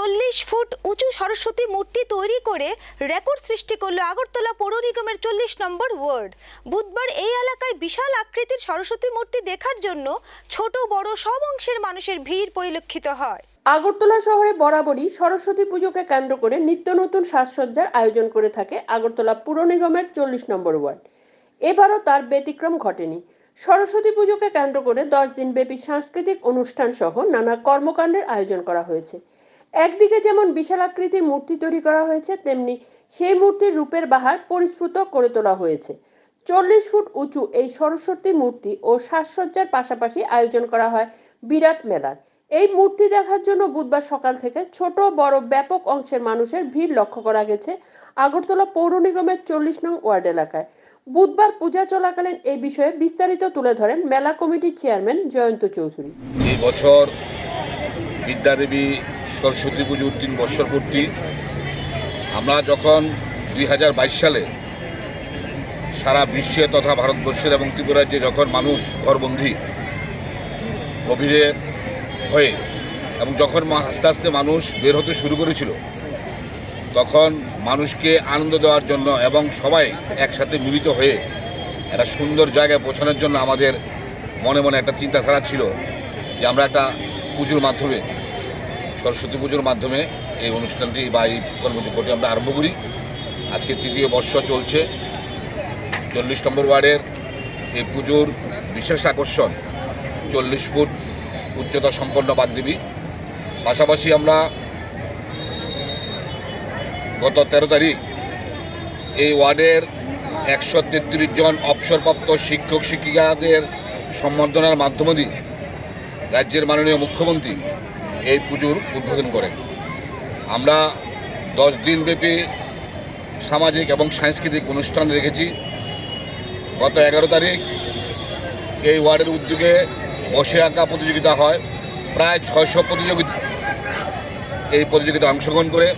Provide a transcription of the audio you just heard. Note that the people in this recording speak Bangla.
চল্লিশ ফুট উঁচু সরস্বতী মূর্তি তৈরি করে রেকর্ড সৃষ্টি করল আগরতলা পৌর নিগমের চল্লিশ নম্বর ওয়ার্ড। বুধবার এই এলাকায় বিশাল আকৃতির সরস্বতী মূর্তি দেখার জন্য ছোট, বড় সব অংশের মানুষের ভিড় পরিলক্ষিত হয়। আগরতলা শহরে বরাবরই সরস্বতী পুজোকে কেন্দ্র করে নিত্য নতুন সাজসজ্জার আয়োজন করে থাকে আগরতলা পুর নিগমের চল্লিশ নম্বর ওয়ার্ড। এবারও তার ব্যতিক্রম ঘটেনি। সরস্বতী পুজোকে কেন্দ্র করে দশ দিন ব্যাপী সাংস্কৃতিক অনুষ্ঠান সহ নানা কর্মকাণ্ডের আয়োজন করা হয়েছে। একদিকে যেমন বিশাল আকৃতির মূর্তি তৈরি করা হয়েছে, তেমনি সেই মূর্তির রূপের বাহার পরিস্ফুট করে তোলা হয়েছে। চল্লিশ ফুট উঁচু এই সরস্বতী মূর্তি ও সাজসজ্জার পাশাপাশি আয়োজন করা হয় বিরাট মেলার। এই মূর্তি দেখার জন্য বুধবার সকাল থেকে ছোট, বড়, ব্যাপক অংশের মানুষের ভিড় লক্ষ্য করা গেছে আগরতলা পৌর নিগমের চল্লিশ নং ওয়ার্ড এলাকায়। বুধবার পূজা চলাকালীন এই বিষয়ে বিস্তারিত তুলে ধরেন মেলা কমিটির চেয়ারম্যান জয়ন্ত চৌধুরী। এই বছর বিদ্যাদেবী সরস্বতী পুজোর তিন বছর পূর্তি। আমরা যখন দুই হাজার বাইশ সালে সারা বিশ্বে তথা ভারতবর্ষের এবং ত্রিপুরাজ্যে যখন মানুষ ঘরবন্দি, গভীরে হয়ে এবং যখন আস্তে আস্তে মানুষ বের হতে শুরু করেছিল, তখন মানুষকে আনন্দ দেওয়ার জন্য এবং সবাই একসাথে মিলিত হয়ে একটা সুন্দর জায়গায় পৌঁছানোর জন্য আমাদের মনে মনে একটা চিন্তাধারা ছিল যে আমরা একটা পুজোর মাধ্যমে, সরস্বতী পুজোর মাধ্যমে এই অনুষ্ঠানটি বা এই কর্মযোগ্যটি আমরা আরম্ভ করি। আজকে তৃতীয় বর্ষ চলছে। চল্লিশ নম্বর ওয়ার্ডের এই পুজোর বিশেষ আকর্ষণ চল্লিশ ফুট উচ্চতা সম্পন্ন বাগদেবী। পাশাপাশি আমরা গত তেরো তারিখ এই ওয়ার্ডের একশো তেত্রিশ জন অবসরপ্রাপ্ত শিক্ষক শিক্ষিকাদের সম্বর্ধনার মাধ্যমে দিয়ে রাজ্যের মাননীয় মুখ্যমন্ত্রী এই পুজোর উদ্বোধন করেন। আমরা দশ দিনব্যাপী সামাজিক এবং সাংস্কৃতিক অনুষ্ঠান রেখেছি। গত এগারো তারিখ এই ওয়ার্ডের উদ্যোগে বসে আঁকা প্রতিযোগিতা হয়। প্রায় ছয়শো প্রতিযোগিতা এই প্রতিযোগিতায় অংশগ্রহণ করে